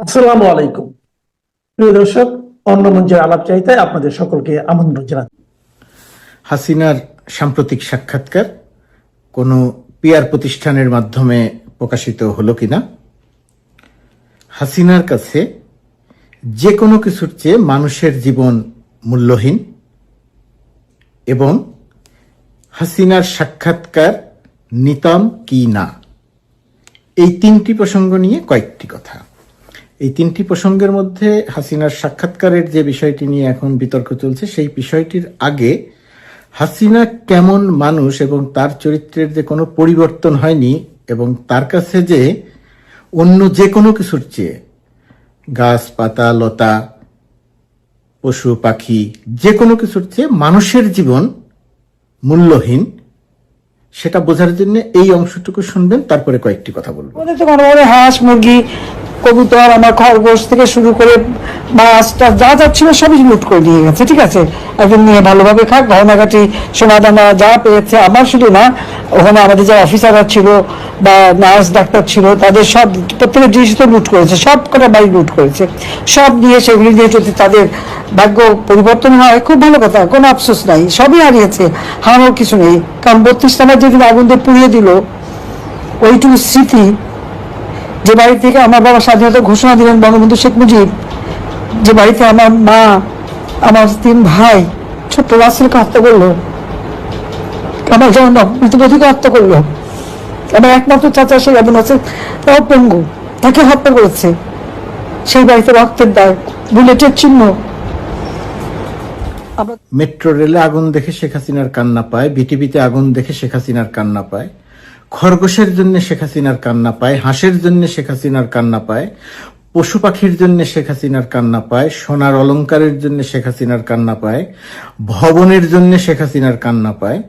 আসসালামু আলাইকুম। প্রিয় দর্শক, অন্য মঞ্চের আলাপ চাইতায় আপনাদের সকলকে আমন্ত্রণ জানাচ্ছি হাসিনার সাম্প্রতিক সাক্ষাৎকার কোনো পিয়ার প্রতিষ্ঠানের মাধ্যমে প্রকাশিত হলো কিনা? হাসিনার কাছে যে কোনো কিছুর চেয়ে মানুষের জীবন মূল্যহীন এবং হাসিনার সাক্ষাৎকার নিতাম কি না? এই তিনটি প্রসঙ্গ নিয়ে কয়েকটি কথা। এই তিনটি প্রসঙ্গের মধ্যে হাসিনার সাক্ষাৎকারের যে বিষয়টি নিয়ে এখন বিতর্ক চলছে, সেই বিষয়টির আগে হাসিনা কেমন মানুষ এবং তার চরিত্রের যে কোনো পরিবর্তন হয়নি এবং তার কাছে যে অন্য যে কোনো কিছুর চেয়ে গাছ, পাতা, লতা, পশু, পাখি, যে কোনো কিছুর চেয়ে মানুষের জীবন মূল্যহীন, সেটা বোঝার জন্য এই অংশটুকু শুনবেন, তারপরে কয়েকটি কথা বলব। হাঁস, মুরগি কবুতর, আমার খরগোশ থেকে শুরু করে মাছ টাছ যা যা ছিল সবই লুট করে নিয়ে গেছে, ঠিক আছে? একদিন নিয়ে ভালোভাবে খাক গহনাঘাটি সোনা দানা যা পেয়েছে, আমার শুধু না, ওখানে আমাদের যে অফিসাররা ছিল বা নার্স, ডাক্তার ছিল, তাদের সব প্রত্যেকের জিনিস তো লুট করেছে, সব কটা বাড়ি লুট করেছে। সব নিয়ে সেগুলি নিয়ে যদি তাদের ভাগ্য পরিবর্তন হয়, খুব ভালো কথা, কোনো আফসোস নাই, সবই হারিয়েছে, হারানোর কিছু নেই। কারণ বত্রিশ নাম্বার যেদিন আগুন দিয়ে পুড়িয়ে দিল, ওইটুকু স্মৃতি যে বাড়ি থেকে আমার বাবা স্বাধীনতা ঘোষণা দিলেন বঙ্গবন্ধু শেখ মুজিব, যে বাড়িতে আমার মা, আমার তিন ভাই, ছোট্ট রাসেলকে হত্যা করল, আমার যেমন মৃতবধূকে হত্যা করল, আমার একমাত্র চাচা সেই আবু নাসের তাও পঙ্গু, তাকে হত্যা করেছে। সেই বাড়িতে রক্তের দাগ, বুলেটের চিহ্ন। মেট্রো রেলে আগুন দেখে শেখ হাসিনার কান্না পায়, বিটিভিতে আগুন দেখে শেখ হাসিনার কান্না পায়। খরগোশের জন্য শেখ হাসিনার কান্না পায়, হাঁসের জন্য শেখ হাসিনার কান্না পায়, পশু পাখির জন্য শেখ হাসিনার কান্না পায়, সোনার অলংকারের জন্য শেখ হাসিনার কান্না পায়, ভবনের জন্য শেখ হাসিনার কান্না পায়।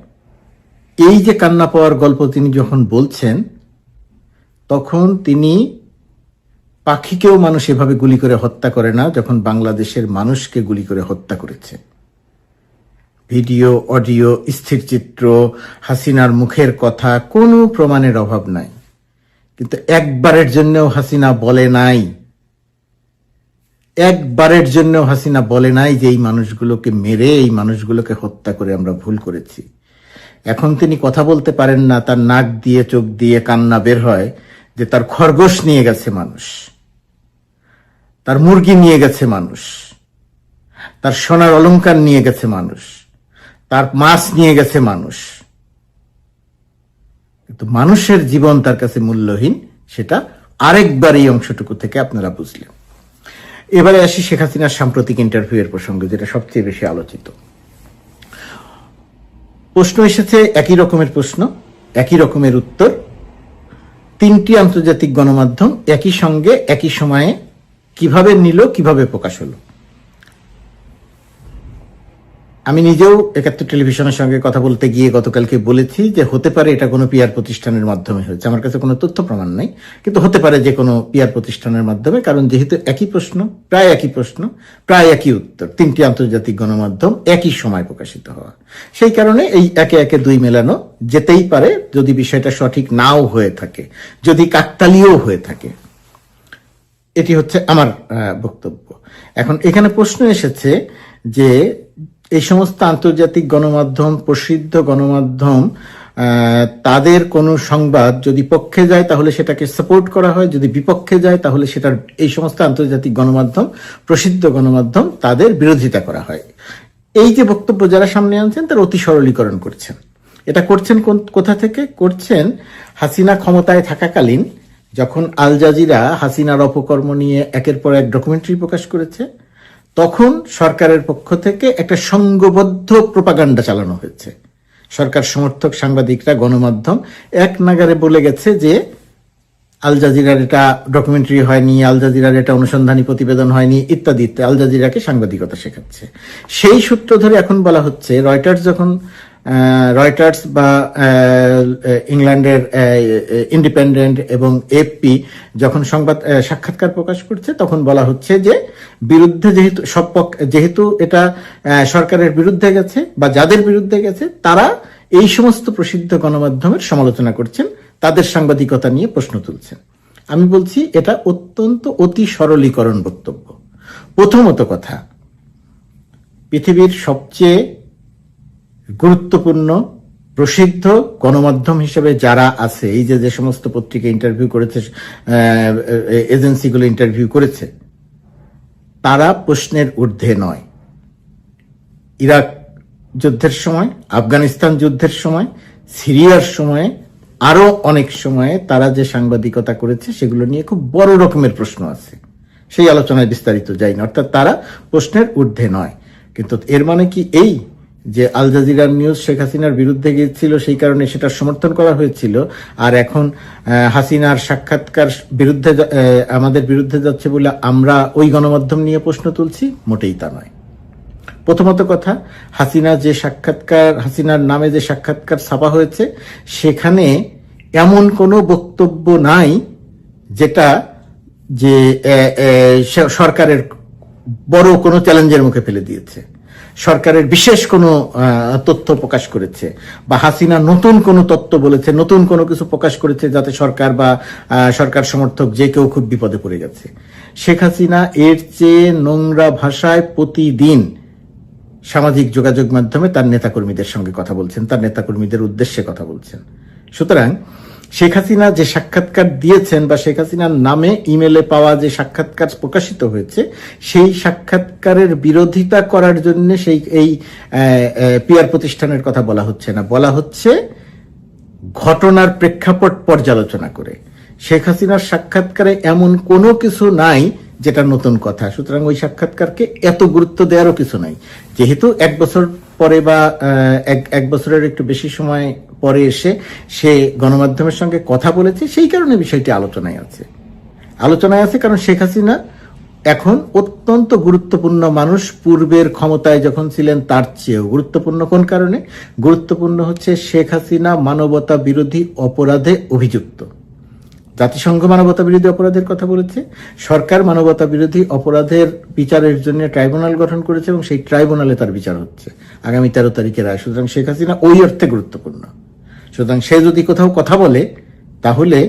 এই যে কান্না পাওয়ার গল্প তিনি যখন বলছেন, তখন তিনি পাখিকেও মানুষ এভাবে গুলি করে হত্যা করে না, যখন বাংলাদেশের মানুষকে গুলি করে হত্যা করেছে। ভিডিও, অডিও, স্থির চিত্র, হাসিনার মুখের কথা, কোনো প্রমাণের অভাব নাই। কিন্তু একবারের জন্যও হাসিনা বলে নাই। একবারের জন্য হাসিনা বলে নাই যে এই মানুষগুলোকে মেরে, এই মানুষগুলোকে হত্যা করে আমরা ভুল করেছি। এখন তিনি কথা বলতে পারেন না, তার নাক দিয়ে, চোখ দিয়ে কান্না বের হয় যে তার খরগোশ নিয়ে গেছে মানুষ। তার মুরগি নিয়ে গেছে মানুষ। তার সোনার অলঙ্কার নিয়ে গেছে মানুষ। তার মাছ নিয়ে গেছে মানুষ। কিন্তু মানুষের জীবন তার কাছে মূল্যহীন, সেটা আরেকবার এই অংশটুকু থেকে আপনারা বুঝলেন। এবারে আসি শেখ হাসিনার সাম্প্রতিক ইন্টারভিউ এর প্রসঙ্গে, যেটা সবচেয়ে বেশি আলোচিত। প্রশ্ন এসেছে, একই রকমের প্রশ্ন, একই রকমের উত্তর, তিনটি আন্তর্জাতিক গণমাধ্যম একই সঙ্গে, একই সময়ে কীভাবে নিল, কীভাবে প্রকাশ হলো? আমি নিজেও একাত্তর টেলিভিশনের সঙ্গে কথা বলতে গিয়ে গতকালকে বলেছি যে হতে পারে এটা কোনো পিয়ার প্রতিষ্ঠানের মাধ্যমে হয়েছে। আমার কাছে কোনো তথ্য প্রমাণ নেই, কিন্তু হতে পারে যে কোনো পিয়ার প্রতিষ্ঠানের মাধ্যমে, কারণ যেহেতু একই প্রশ্ন, প্রায় একই প্রশ্ন, প্রায় একই উত্তর, তিনটি আন্তর্জাতিক গণমাধ্যম একই সময় প্রকাশিত হওয়া। সেই কারণে এই একে একে দুই মেলানো যেতেই পারে, যদি বিষয়টা সঠিক নাও হয়ে থাকে, যদি কাকতালীয় হয়ে থাকে। এটি হচ্ছে আমার বক্তব্য। এখন এখানে প্রশ্ন এসেছে যে এই সমস্ত আন্তর্জাতিক গণমাধ্যম, প্রসিদ্ধ গণমাধ্যম তাদের কোনো সংবাদ যদি পক্ষে যায়, তাহলে সেটাকে সাপোর্ট করা হয়। যদি বিপক্ষে যায়, তাহলে সেটার এই সমস্ত আন্তর্জাতিক গণমাধ্যম, প্রসিদ্ধ গণমাধ্যম, তাদের বিরোধিতা করা হয়। এই যে বক্তব্য যারা সামনে আনছেন, তার অতি সরলীকরণ করছেন। এটা করছেন কোন- কোথা থেকে? করছেন হাসিনা ক্ষমতায় থাকাকালীন, যখন আল জাজিরা হাসিনার অপকর্ম নিয়ে একের পর এক ডকুমেন্টারি প্রকাশ করেছে। তখন সরকারের পক্ষ থেকে একটা সংঘবদ্ধ প্রপাগান্ডা চালানো হয়েছে। সরকার সমর্থক সাংবাদিকরা, গণমাধ্যম এক নাগারে বলে গেছে যে, আল জাজিরার এটা ডকুমেন্টারি হয়নি, আল জাজিরার এটা অনুসন্ধানী প্রতিবেদন হয়নি, ইত্যাদি ইত্যাদি। আল জাজিরাকে সাংবাদিকতা শেখাচ্ছে। সেই সূত্র ধরে এখন বলা হচ্ছে রয়টার্স যখন রয়টার্স বা ইংল্যান্ডের ইন্ডিপেন্ডেন্ট এবং এফপি যখন সংবাদ সাক্ষাৎকার প্রকাশ করছে, তখন বলা হচ্ছে যে বিরুদ্ধে যেহেতু, সব যেহেতু এটা সরকারের বিরুদ্ধে গেছে বা যাদের বিরুদ্ধে গেছে, তারা এই সমস্ত প্রসিদ্ধ গণমাধ্যমের সমালোচনা করছেন, তাদের সাংবাদিকতা নিয়ে প্রশ্ন তুলছেন। আমি বলছি, এটা অত্যন্ত অতি সরলীকরণ বক্তব্য। প্রথমত কথা, পৃথিবীর সবচেয়ে গুরুত্বপূর্ণ, প্রসিদ্ধ গণমাধ্যম হিসেবে যারা আছে, এই যে যে সমস্ত পত্রিকা ইন্টারভিউ করেছে এজেন্সিগুলো ইন্টারভিউ করেছে, তারা প্রশ্নের ঊর্ধ্বে নয়। ইরাক যুদ্ধের সময়, আফগানিস্তান যুদ্ধের সময়, সিরিয়ার সময়ে আরও অনেক সময়ে তারা যে সাংবাদিকতা করেছে, সেগুলো নিয়ে খুব বড় রকমের প্রশ্ন আছে। সেই আলোচনায় বিস্তারিত যাই না অর্থাৎ তারা প্রশ্নের ঊর্ধ্বে নয়। কিন্তু এর মানে কি এই যে আল জাজিরার নিউজ শেখ হাসিনার বিরুদ্ধে গিয়েছিল, সেই কারণে সেটা সমর্থন করা হয়েছিল। আর এখন হাসিনার সাক্ষাৎকার বিরুদ্ধে আমাদের বিরুদ্ধে যাচ্ছে বলে আমরা ওই গণমাধ্যম নিয়ে প্রশ্ন তুলছি, মোটেই তা নয়। প্রথমত কথা, হাসিনা যে সাক্ষাৎকার, হাসিনার নামে যে সাক্ষাৎকার ছাপা হয়েছে, সেখানে এমন কোনো বক্তব্য নাই যেটা যে সরকারের বড় কোনো চ্যালেঞ্জের মুখে ফেলে দিয়েছে। সরকারের বিশেষ কোনো তথ্য প্রকাশ করেছে বা হাসিনা নতুন কোনো তথ্য বলেছে, নতুন কোনো কিছু প্রকাশ করেছে যাতে সরকার বা সরকার সমর্থক যে কেউ খুব বিপদে পড়ে গেছে। শেখ হাসিনা এর চেয়ে নোংরা ভাষায় প্রতিদিন সামাজিক যোগাযোগ মাধ্যমে তার নেতাকর্মীদের সঙ্গে কথা বলছেন, তার নেতাকর্মীদের উদ্দেশ্যে কথা বলছেন। সুতরাং শেখ হাসিনা যে সাক্ষাৎকার দিয়েছেন বা শেখ হাসিনার নামে ইমেলে পাওয়া যে সাক্ষাৎকার প্রকাশিত হয়েছে, সেই সাক্ষাৎকারের বিরোধিতা করার জন্য সেই, এই পিয়ার প্রতিষ্ঠানের কথা বলা হচ্ছে না। বলা হচ্ছে ঘটনার প্রেক্ষাপট পর্যালোচনা করে। শেখ হাসিনার সাক্ষাৎকারে এমন কোনো কিছু নাই যেটা নতুন কথা। সুতরাং ওই সাক্ষাৎকারকে এত গুরুত্ব দেওয়ারও কিছু নাই। যেহেতু এক বছর পরে বা এক বছরের একটু বেশি সময় পরে এসে সে গণমাধ্যমের সঙ্গে কথা বলেছে, সেই কারণে বিষয়টি আলোচনায় আছে। আলোচনায় আছে কারণ শেখ হাসিনা এখন অত্যন্ত গুরুত্বপূর্ণ মানুষ, পূর্বের ক্ষমতায় যখন ছিলেন তার চেয়েও গুরুত্বপূর্ণ। কোন কারণে? গুরুত্বপূর্ণ হচ্ছে শেখ হাসিনা মানবতা বিরোধী অপরাধে অভিযুক্ত। জাতিসংঘ মানবতা বিরোধী অপরাধের কথা বলেছে, সরকার মানবতা বিরোধী অপরাধের বিচারের জন্য ট্রাইব্যুনাল গঠন করেছে এবং সেই ট্রাইব্যুনালে তার বিচার হচ্ছে। আগামী তেরো তারিখে রায়। সুতরাং শেখ হাসিনা ওই অর্থে গুরুত্বপূর্ণ। সুতরাং সে যদি কোথাও কথা বলে তাহলে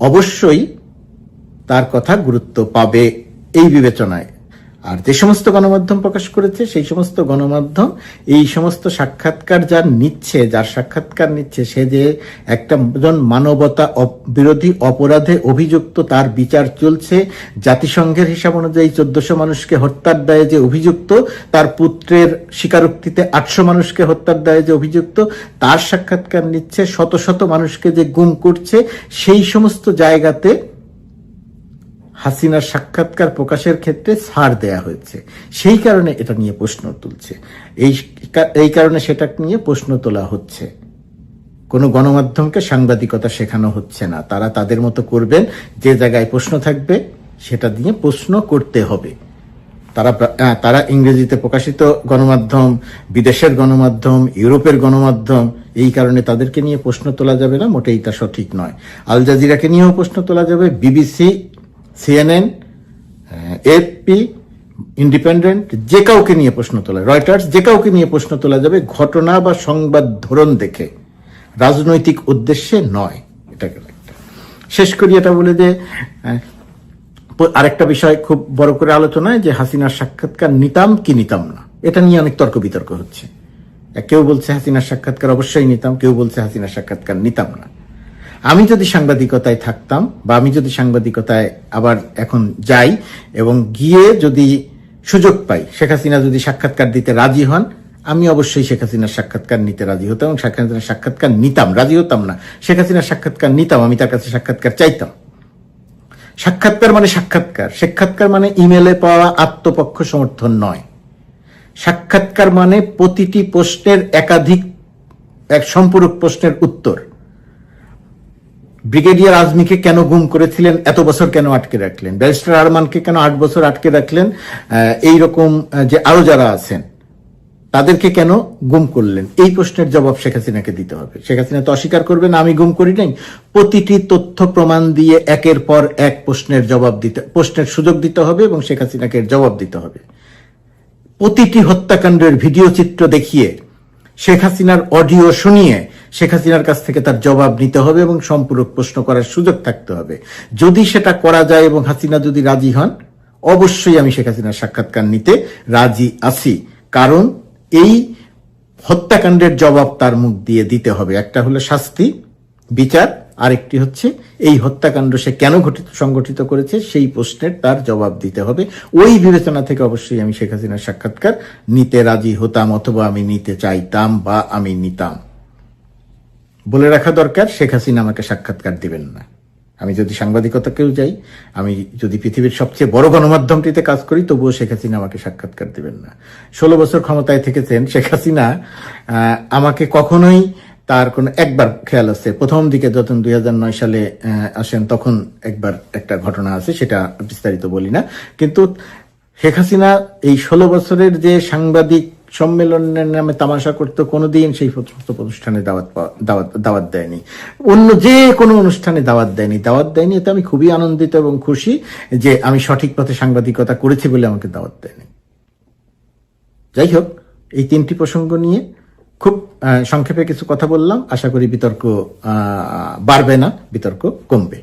অবশ্যই তার কথা গুরুত্ব পাবে এই বিবেচনায়। আর যে সমস্ত গণমাধ্যম প্রকাশ করেছে, সেই সমস্ত গণমাধ্যম, এই সমস্ত সাক্ষাৎকার যার নিচ্ছে, যার সাক্ষাৎকার নিচ্ছে, সে যে একটা মানবতা বিরোধী অপরাধে অভিযুক্ত তার বিচার চলছে, জাতিসংঘের হিসাব অনুযায়ী চোদ্দশো মানুষকে হত্যার দায়ে যে অভিযুক্ত, তার পুত্রের স্বীকারোক্তিতে আটশো মানুষকে হত্যার দায়ে যে অভিযুক্ত, তার সাক্ষাৎকার নিচ্ছে, শত শত মানুষকে যে গুম করছে, সেই সমস্ত জায়গাতে হাসিনার সাক্ষাৎকার প্রকাশের ক্ষেত্রে ছাড় দেয়া হয়েছে। সেই কারণে এটা নিয়ে প্রশ্ন তুলছে। এই এই কারণে সেটা নিয়ে প্রশ্ন তোলা হচ্ছে। কোনো গণমাধ্যমকে সাংবাদিকতা শেখানো হচ্ছে না। তারা তাদের মতো করবেন, যে জায়গায় প্রশ্ন থাকবে, সেটা নিয়ে প্রশ্ন করতে হবে। তারা তারা ইংরেজিতে প্রকাশিত গণমাধ্যম, বিদেশের গণমাধ্যম, ইউরোপের গণমাধ্যম, এই কারণে তাদেরকে নিয়ে প্রশ্ন তোলা যাবে না, মোটেই তা সঠিক নয়। আল জাজিরাকে নিয়েও প্রশ্ন তোলা যাবে, বিবিসি সিএনএন এফপি ইন্ডিপেন্ডেন্ট যে কাউকে নিয়ে প্রশ্ন তোলা রয়টার্স যে কাউকে নিয়ে প্রশ্ন তোলা যাবে ঘটনা বা সংবাদ ধরন দেখে। রাজনৈতিক উদ্দেশ্যে নয় এটা গেল একটা। শেষ করি এটা বলে যে আরেকটা বিষয় খুব বড় করে আলোচনায় যে হাসিনার সাক্ষাৎকার নিতাম কি নিতাম না। এটা নিয়ে অনেক তর্ক বিতর্ক হচ্ছে। কেউ বলছে হাসিনার সাক্ষাৎকার অবশ্যই নিতাম, কেউ বলছে হাসিনার সাক্ষাৎকার নিতাম না। আমি যদি সাংবাদিকতায় থাকতাম বা আমি যদি সাংবাদিকতায় আবার এখন যাই এবং গিয়ে যদি সুযোগ পাই, শেখ হাসিনা যদি সাক্ষাৎকার দিতে রাজি হন, আমি অবশ্যই শেখ হাসিনার সাক্ষাৎকার নিতে রাজি হতাম এবং শেখ হাসিনার সাক্ষাৎকার নিতাম, রাজি হতাম না। শেখ হাসিনার সাক্ষাৎকার নিতাম, আমি তার কাছে সাক্ষাৎকার চাইতাম। সাক্ষাৎকার মানে সাক্ষাৎকার। সাক্ষাৎকার মানে ইমেলে পাওয়া আত্মপক্ষ সমর্থন নয়। সাক্ষাৎকার মানে প্রতিটি প্রশ্নের একাধিক, এক সম্পূরক প্রশ্নের উত্তর। ব্রিগেডিয়ার আজমিকে কেন গুম করেছিলেন? এত বছর কেন আটকে রাখলেন? ব্যারিস্টার আরমানকে কেন আট বছর আটকে রাখলেন? এই রকম যে আরও যারা আছেন, তাদেরকে কেন গুম করলেন? এই প্রশ্নের জবাব শেখ হাসিনাকে দিতে হবে। শেখ হাসিনা তো অস্বীকার করবে না আমি গুম করি নাই। প্রতিটি তথ্য প্রমাণ দিয়ে একের পর এক প্রশ্নের জবাব দিতে, প্রশ্নের সুযোগ দিতে হবে এবং শেখ হাসিনাকে জবাব দিতে হবে। প্রতিটি হত্যাকাণ্ডের ভিডিও চিত্র দেখিয়ে শেখ হাসিনার অডিও শুনিয়ে শেখ হাসিনার কাছ থেকে তার জবাব নিতে হবে এবং সম্পূরক প্রশ্ন করার সুযোগ থাকতে হবে। যদি সেটা করা যায় এবং হাসিনা যদি রাজি হন, অবশ্যই আমি শেখ হাসিনার সাক্ষাৎকার নিতে রাজি আছি। কারণ এই হত্যাকাণ্ডের জবাব তার মুখ দিয়ে দিতে হবে। একটা হলো শাস্তি, বিচার, আরেকটি হচ্ছে এই হত্যাকাণ্ড সে কেন ঘটিত সংগঠিত করেছে, সেই প্রশ্নের তার জবাব দিতে হবে। ওই বিবেচনা থেকে অবশ্যই আমি শেখ হাসিনার সাক্ষাৎকার নিতে রাজি হতাম অথবা আমি নিতে চাইতাম বা আমি নিতাম। বলে রাখা দরকার, শেখ হাসিনা আমাকে সাক্ষাৎকার দিবেন না। আমি যদি সাংবাদিকতাকেও যাই, আমি যদি পৃথিবীর সবচেয়ে বড় গণমাধ্যমটিতে কাজ করি, তবুও শেখ হাসিনা আমাকে সাক্ষাৎকার দিবেন না। ষোলো বছর ক্ষমতায় থেকেছেন শেখ হাসিনা আমাকে কখনোই তার কোন একবার খেয়াল আছে। প্রথম দিকে যখন দুই হাজার নয় সালে আসেন, তখন একবার একটা ঘটনা আছে, সেটা বিস্তারিত বলি না। কিন্তু শেখ হাসিনা এই ষোলো বছরের যে সাংবাদিক সম্মেলনের নামে তামাশা করতো কোনোদিন সেই সমস্ত অনুষ্ঠানে দাওয়াত দাওয়াত দাওয়াত দেয়নি। অন্য যে কোনো অনুষ্ঠানে দাওয়াত দেয়নি। দাওয়াত দেয়নি এতে আমি খুবই আনন্দিত এবং খুশি যে আমি সঠিক পথে সাংবাদিকতা করেছি বলে আমাকে দাওয়াত দেয়নি। যাই হোক, এই তিনটি প্রসঙ্গ নিয়ে খুব সংক্ষেপে কিছু কথা বললাম। আশা করি বিতর্ক বাড়বে না, বিতর্ক কমবে।